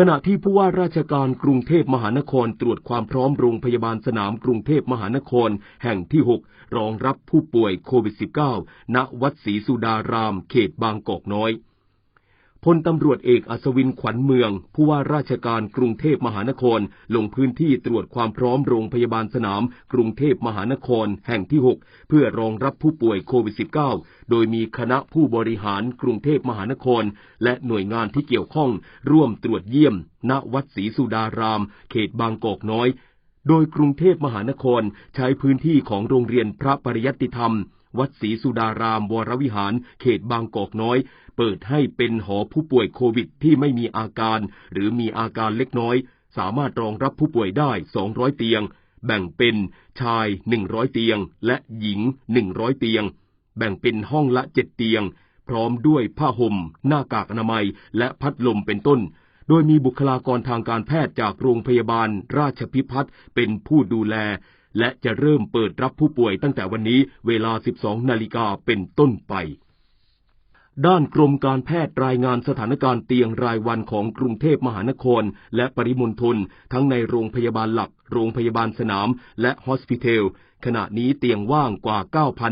ขณะที่ผู้ว่าราชการกรุงเทพมหานครตรวจความพร้อมโรงพยาบาลสนามกรุงเทพมหานครแห่งที่ 6 รองรับผู้ป่วยโควิด -19 ณ วัดศรีสุดาราม เขตบางกอกน้อย พลตำรวจเอกอัศวินขวัญเมือง ผู้ว่าราชการกรุงเทพมหานคร ลงพื้นที่ตรวจความพร้อมโรงพยาบาลสนาม กรุงเทพมหานคร แห่งที่ 6 เพื่อรองรับผู้ป่วยโควิด -19 โดยมีคณะผู้บริหารกรุงเทพมหานคร และหน่วยงานที่เกี่ยวข้อง ร่วมตรวจเยี่ยม ณวัดศรีสุดาราม เขตบางกอกน้อย โดยกรุงเทพมหานครใช้พื้นที่ของโรงเรียนพระปริยัติธรรม วัดศรีสุดารามวรวิหาร เขตบางกอกน้อย เปิดให้เป็นหอผู้ป่วยโควิดที่ไม่มีอาการ หรือมีอาการเล็กน้อย สามารถรองรับผู้ป่วยได้ 200 เตียง แบ่งเป็นชาย 100 เตียง และหญิง 100 เตียง แบ่งเป็นห้องละ 7 เตียง พร้อมด้วยผ้าห่ม หน้ากากอนามัย และพัดลมเป็นต้นโดยมีบุคลากรทางการแพทย์จากโรงพยาบาลราชพิพัฒน์เป็นผู้ดูแล และจะเริ่มเปิดรับผู้ป่วยตั้งแต่วันนี้เวลา 12 นาฬิกาเป็นต้นไป ด้านกรมการแพทย์รายงานสถานการณ์เตียงรายวันของกรุงเทพมหานคร และปริมณฑลทั้งในโรงพยาบาลหลัก โรงพยาบาลสนาม และฮอสพิเทล ขณะนี้เตียงว่างกว่า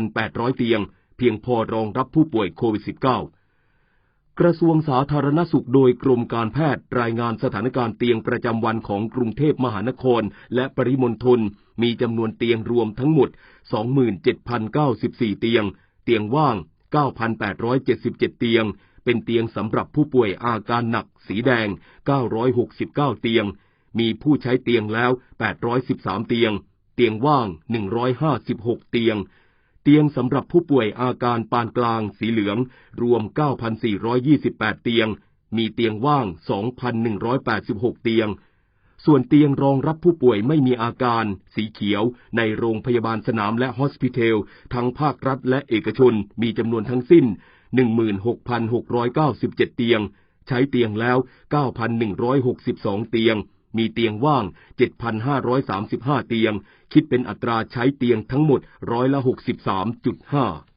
9,800 เตียง เพียงพอรองรับผู้ป่วยโควิด -19 กระทรวงสาธารณสุขโดยกรมการแพทย์รายงานสถานการณ์เตียงประจำวันของกรุงเทพมหานคร และปริมณฑล มีจำนวนเตียงรวมทั้งหมด 27,094 เตียง เตียงว่าง 9,877 เตียง เป็นเตียงสำหรับผู้ป่วยอาการหนัก สีแดง 969 เตียง มีผู้ใช้เตียงแล้ว 813 เตียง เตียงว่าง 156 เตียง เตียงสำหรับผู้ป่วยอาการปานกลาง สีเหลือง รวม 9,428 เตียง มีเตียงว่าง 2,186 เตียง ส่วนเตียงรองรับผู้ป่วยไม่มีอาการ สีเขียว ในโรงพยาบาลสนามและฮอสพิทล ทั้งภาครัฐและเอกชนมีจำนวนทั้งสิ้น 16,697 เตียง ใช้เตียงแล้ว 9,162 เตียง มีเตียงว่าง 7,535 เตียง คิดเป็นอัตราใช้เตียงทั้งหมดร้อยละ 63.5